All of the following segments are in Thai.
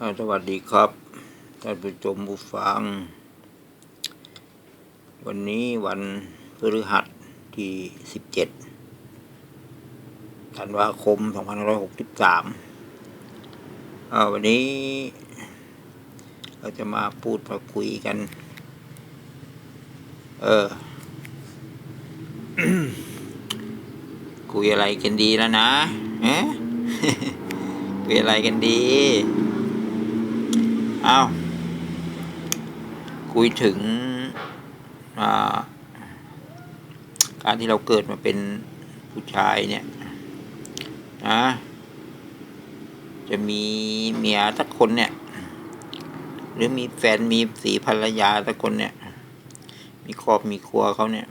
สวัสดีครับท่านผู้ชมผู้ฟัง วันนี้วันพฤหัสที่ 17ธันวาคม 2563อ่าวันนี้ เราจะมาพูดมาคุยกัน เออ คุยอะไรกันดีแล้วนะ เอ๊ะคุยอะไรกันดี อาคุยถึงการที่เราเกิดมาเป็นผู้ชายเนี่ยนะจะมีเมียสักคนเนี่ย หรือมีแฟนมีสีภรรยาสักคนเนี่ย มีครอบมีครัวเขาเนี่ย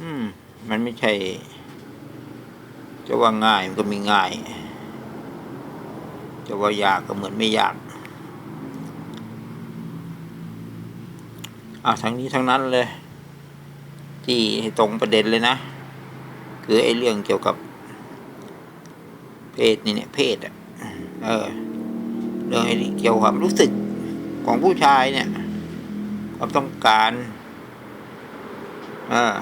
อืม มันไม่ใช่ จะว่าง่ายมันก็ม่ง่าย จะว่ายากก็เหมือนไม่ยากอะทั้งนี้ทั้งนั้นเลย ที่ตรงประเด็นเลยนะ คือไอ้เรื่องเกี่ยวกับ เพศนี่เนี่ยเพศอะเออเรื่องไอ้เกี่ยวกับความรู้สึกของผู้ชายเนี่ยความต้องการเออ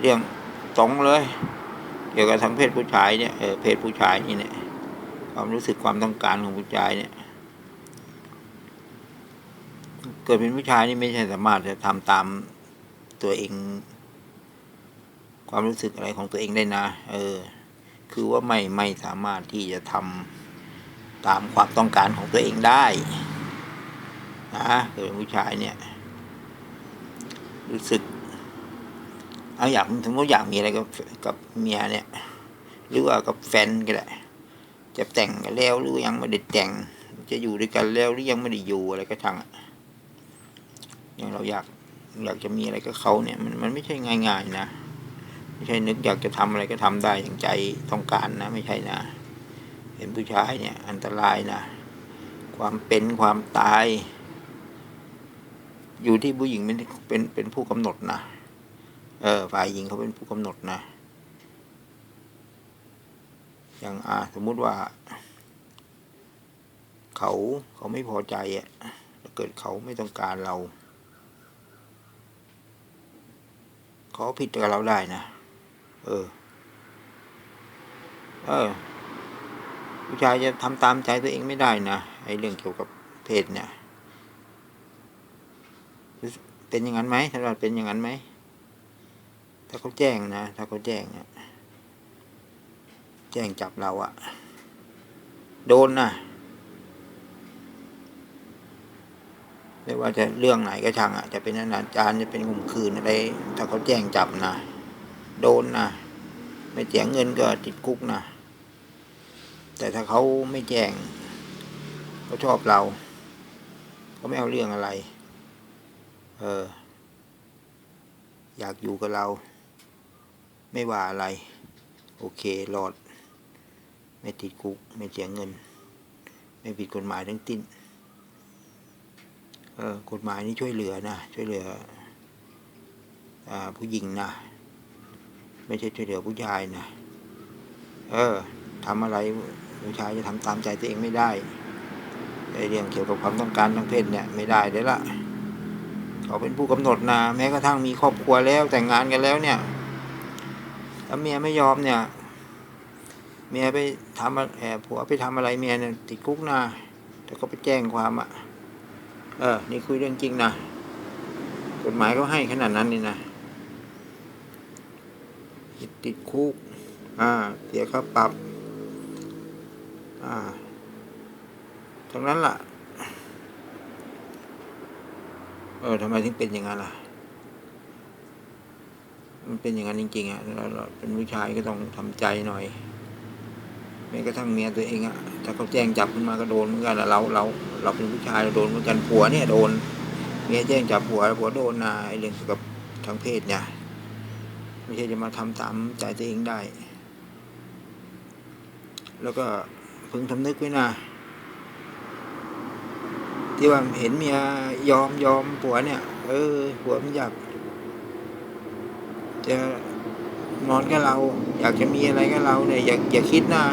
เรื่องตรงเลย เกี่ยวกับทางเพศผู้ชายเนี่ยเออเพศผู้ชายนี่เนี่ย ความรู้สึกความต้องการของผู้ชายเนี่ย เกิดเป็นผู้ชายนี่ไม่ใช่สามารถจะทำตามตัวเอง ความรู้สึกอะไรของตัวเองได้นะ เออ คือว่าไม่ไม่สามารถที่จะทำตามความต้องการของตัวเองได้นะเกิดเป็นผู้ชายเนี่ย รู้สึกเอาอยากสมมติอยากมีอะไรกับกับเมียเนี่ย หรือว่ากับแฟนก็ได้ จะแต่งกันแล้วหรือยังไม่ได้แต่ง จะอยู่ด้วยกันแล้วหรือยังไม่ได้อยู่อะไรก็ช่างอย่างเราอยากอยากจะมีอะไรกับเขาเนี่ย มันมันไม่ใช่ง่ายๆนะไม่ใช่นึกอยากจะทำอะไรก็ทำได้อย่างใจต้องการนะ ไม่ใช่นะ เห็นผู้ชายเนี่ย อันตรายนะความเป็นความตาย อยู่ที่ผู้หญิงเป็นเป็นเป็นผู้กำหนดนะเออฝ่ายหญิงเขาเป็นผู้กำหนดนะ อย่างอ่าสมมุติว่า เขาเขาไม่พอใจอะถ้าเกิดเขาไม่ต้องการเรา เขาผิดกับเราได้นะ เออ เออผู้ชายจะทำตามใจตัวเองไม่ได้นะไอ้เรื่องเกี่ยวกับเพศเนี่ย เป็นอย่างนั้นไหมสำหรับเป็นอย่างนั้นไหม ถ้าเขาแจ้งนะ ถ้าเขาแจ้งอะ แจ้งจับเราอะโดนนะไม่ว่าจะเรื่องไหนก็ช่างอะจะเป็นอนาจารจะเป็นข่มขืนอะไร ถ้าเขาแจ้งจับนะโดนนะไม่เสียเงินก็ติดคุกนะแต่ถ้าเขาไม่แจ้งเขาชอบเราเขาไม่เอาเรื่องอะไร เออ อยากอยู่กับเรา ไม่ว่าอะไร โอเครอด ไม่ติดคุก ไม่เสียเงิน ไม่ผิดกฎหมายทั้งสิ้นเออกฎหมายนี้ช่วยเหลือนะ ช่วยเหลืออผู้หญิงนะ ไม่ใช่ช่วยเหลือผู้ชายนะ เออทำอะไรผู้ชายจะทำตามใจตัวเองไม่ได้ไอเรื่องเกี่ยวกับความต้องการทางเพศเนี่ยไม่ได้เลยละเขาเป็นผู้กำหนดนะแม้กระทั่งมีครอบครัวแล้วแต่งงานกันแล้วเนี่ยถ้าเมียไม่ยอมเนี่ย เมียไปทำแอบผัวไปทำอะไรเมียเนี่ยติดคุกนะแต่ก็ไปแจ้งความอะเออ นี่คุยเรื่องจริงนะกฎหมายก็ให้ขนาดนั้นนี่นะติดคุก อ่า เสียค่าปรับ อ่าทั้งนั้นล่ะ เออทำไมถึงเป็นอย่างนั้นล่ะ มันเป็นอย่างนั้นจริงๆอะเราเราเป็นผู้ชายก็ต้องทำใจหน่อย แม้กระทั่งเมียตัวเองอะถ้าเขาแจ้งจับขึ้นมาก็โดนเหมือนกันอะเราเราเราเป็นผู้ชายเราโดนเหมือนกันผัวเนี่ยโดนเมียแจ้งจับผัวผัวโดนนะไอเรื่องเกี่ยวกับทางเพศเนี่ยไม่ใช่จะมาทำตามใจตัวเองได้ แล้วก็พึงทำนึกไว้นะที่ว่าเห็นเมียยอมยอมผัวเนี่ย เออผัวมันอยากจะนอนกับเรา อยากจะมีอะไรกับเราเนี่ยอย่าอย่าคิดนะ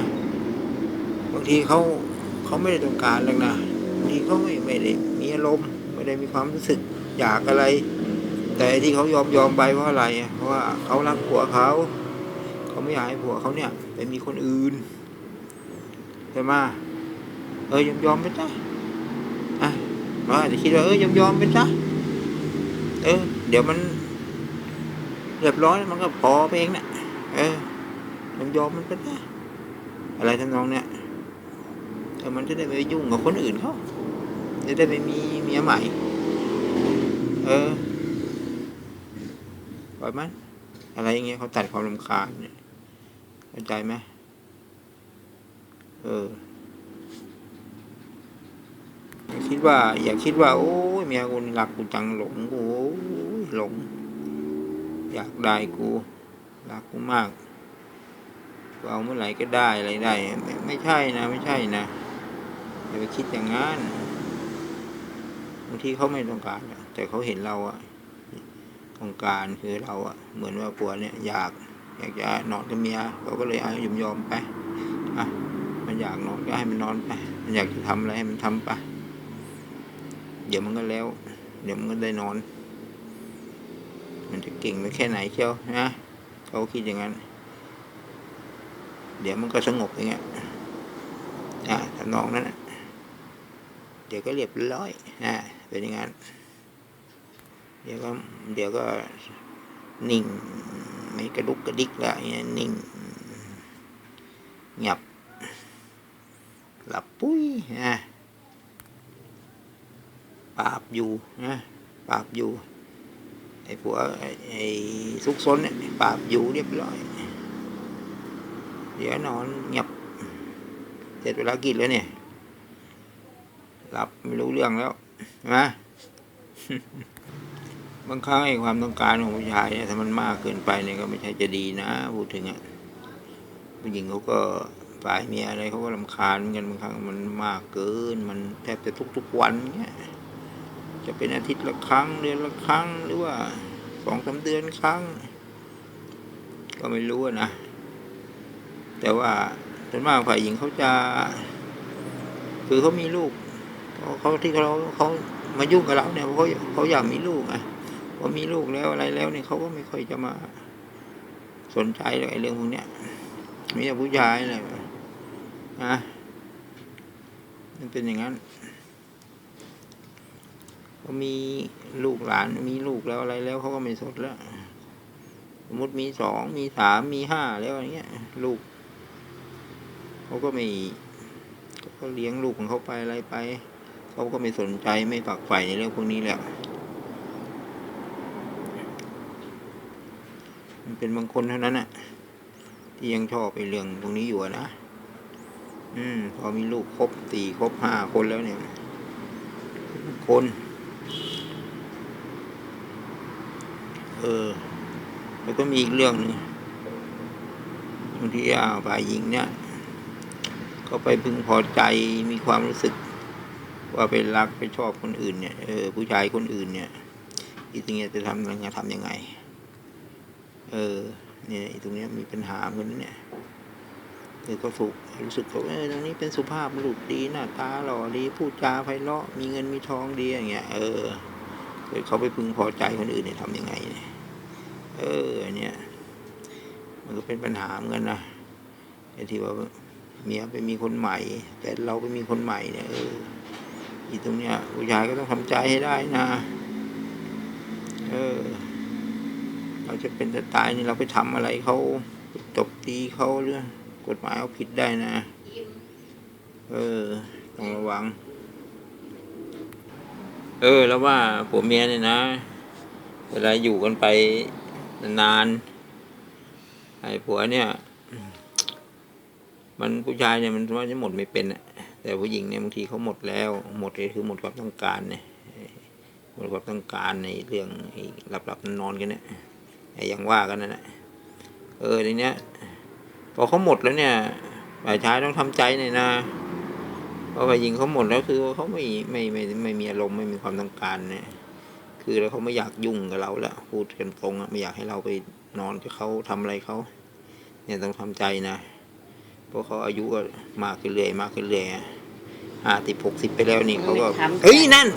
บางทีเขาเขาไม่ได้ต้องการหรอกนะบางทีเขาไม่ไม่ได้มีอารมณ์ไม่ได้มีความรู้สึกอยากอะไร แต่ที่เขายอมยอมไปเพราะอะไร เพราะว่าเขารักผัวเขาเขาไม่อยากให้ผัวเขาเนี่ยไปมีคนอื่นใช่ไหมเออยอมยอมไปจ้ะอะเราอาจจะคิดว่าเออยอมยอมไปจ้ะเออ เดี๋ยวมันเรียบร้อยมันก็พอไปเองนะเออยอมยอมมันไปจ้ะอะไรทำนองเนี่ย แต่มันจะได้ไปยุ่งกับคนอื่นเขาจะได้ไปมีเมียใหม่ เออปล่อยมันอะไรอย่างเงี้ยเขาตัดความรำคาญเนี่ยเข้าใจไหมเอออย่าคิดว่า อย่าคิดว่า โอ้ยเมียกูนี่รักกูจังหลงกูโอ้ยหลง อยากได้กูรักกูมากกูเอาเมื่อไหร่ก็ได้อะไรได้ ไม่ใช่นะ ไม่ใช่นะ อย่าไปคิดอย่างนั้นบางทีเขาไม่ต้องการแต่เขาเห็นเราอะต้องการคือเราอะเหมือนว่าผัวเนี่ยอยาก อยากจะนอนกับเมียเราก็เลยเอายอมยอมไปอะมันอยากนอนก็ให้มันนอนไปมันอยากจะทำอะไรให้มันทำไปเดี๋ยวมันก็แล้ว เดี๋ยวมันก็ได้นอน มันจะเก่งไปแค่ไหนเชียวนะเขาคิดอย่างนั้น เดี๋ยวมันก็สงบอย่างเงี้ยอะทำนองนั้นนะ เดี๋ยวก็เรียบร้อยอะเป็นอย่างนั้นเดี๋ยวก็เดี๋ยวก็นิ่ง ไม่กระดุกกระดิกละเนี่ยนิ่งเงียบหลับปุ้ยนะปราบอยู่นะปราบอยู่ ไอ้ผัวไอ้ไอ้ซุกซนเนี่ยปราบอยู่เรียบร้อย เดี๋ยวนอนเงียบเสร็จเวลากินแล้วเนี่ย หลับไม่รู้เรื่องแล้วนะบางครั้งไอ้ความต้องการของผู้ชายเนี่ยถ้ามันมากเกินไปเนี่ยก็ไม่ใช่จะดีนะพูดถึงอะผู้หญิงเขาก็ฝ่ายเมียอะไรเขาก็ลำคาญเหมือนกันบางครั้งมันมากเกิน มันแทบจะทุกๆวันเนี่ยจะเป็นอาทิตย์ละครั้งเดือนละครั้งหรือว่าสองสามเดือนครั้ง ก็ไม่รู้นะแต่ว่าส่วนมากฝ่ายหญิงเขาจะ คือเขามีลูก เขาที่เขาเขามายุ่งกับเราเนี่ยเพราะเขาเขาอยากมีลูกอะพอมีลูกแล้วอะไรแล้วเนี่ยเขาก็ไม่ค่อยจะมาสนใจเลยไอ้เรื่องพวกเนี้ยมีแต่ผู้ชายเลยนะมันเป็นอย่างนั้นพอมีลูกหลานมีลูกแล้วอะไรแล้วเขาก็ไม่สนแล้วสมมติมีสองมีสามมีห้าแล้วอย่างเงี้ย ลูกเขาก็ไม่เขาก็เลี้ยงลูกของเขาไปอะไรไป เขาก็ไม่สนใจไม่ฝักใฝ่ในเรื่องพวกนี้แหล้วมันเป็นบางคนเท่านั้นน่ะที่ยังชอบไอ้เรื่องตรงนี้อยู่นะอืม พอมีลูกครบสี่ครบห้าคนแล้วเนี่ย คน เออ แล้วก็มีอีกเรื่องหนึงบางทีอ่าฝ่ายหญิงเนี่ยเขาไปพึงพอใจมีความรู้สึก ว่าไปรักไปชอบคนอื่นเนี่ยเออผู้ชายคนอื่นเนี่ยที่จริงๆจะทำยังไงทำยังไง เออเนี่ยอ้ตรงเนี้ยมีปัญหาเหมือนเนี่ยคือก็ถูกรู้สึกว่าเออตรงนี้เป็นสุภาพบุรุษดีหน้าตาหล่อดีพูดจาไพเราะมีเงินมีทองดีอย่างเงี้ยเออเกิดเขาไปพึงพอใจคนอื่นเนี่ยทำยังไงเนี่ยเออเนี่ย มันก็เป็นปัญหาเหมือนกันนะไอ้ที่ว่าเมียไปมีคนใหม่ แต่เราไปมีคนใหม่เนี่ยเออ อีตรงเนี้ยผู้ชายก็ต้องทำใจให้ได้นะ เออ เราจะเป็นจะตายนี่เราไปทำอะไรเขาตบตีเขาหรือกฎหมายเอาผิดได้นะ เออ ต้องระวัง เออ แล้วว่าผัวเมียเนี่ยนะ เวลาอยู่กันไปนานๆไอ้ผัวเนี่ย มันผู้ชายเนี่ยมันว่าจะหมดไม่เป็นอะ แต่ผู้หญิงเนี่ยบางทีเขาหมดแล้ว หมดเลยคือหมดความต้องการเนี่ยหมดความต้องการในเรื่องหลับหลับนอนกันเนี่ยอย่างว่ากันนั่นแหละเออในเนี้ยพอเขาหมดแล้วเนี่ยฝ่ายชายต้องทำใจหน่อยนะเพราะฝ่ายหญิงเขาหมดแล้วคือเขาไม่ไม่ไม่ไม่มีอารมณ์ไม่มีความต้องการเนี่ยคือแล้วเขาไม่อยากยุ่งกับเราแล้วพูดกันตรงอะไม่อยากให้เราไปนอนกับเขาทำอะไรเขาเนี่ยต้องทำใจนะเพราะเขาอายุมากขึ้นเรื่อยมากขึ้นเรื่อย ห้าสิบหกสิบไปแล้วนี่เขาก็เฮ้ยนั่น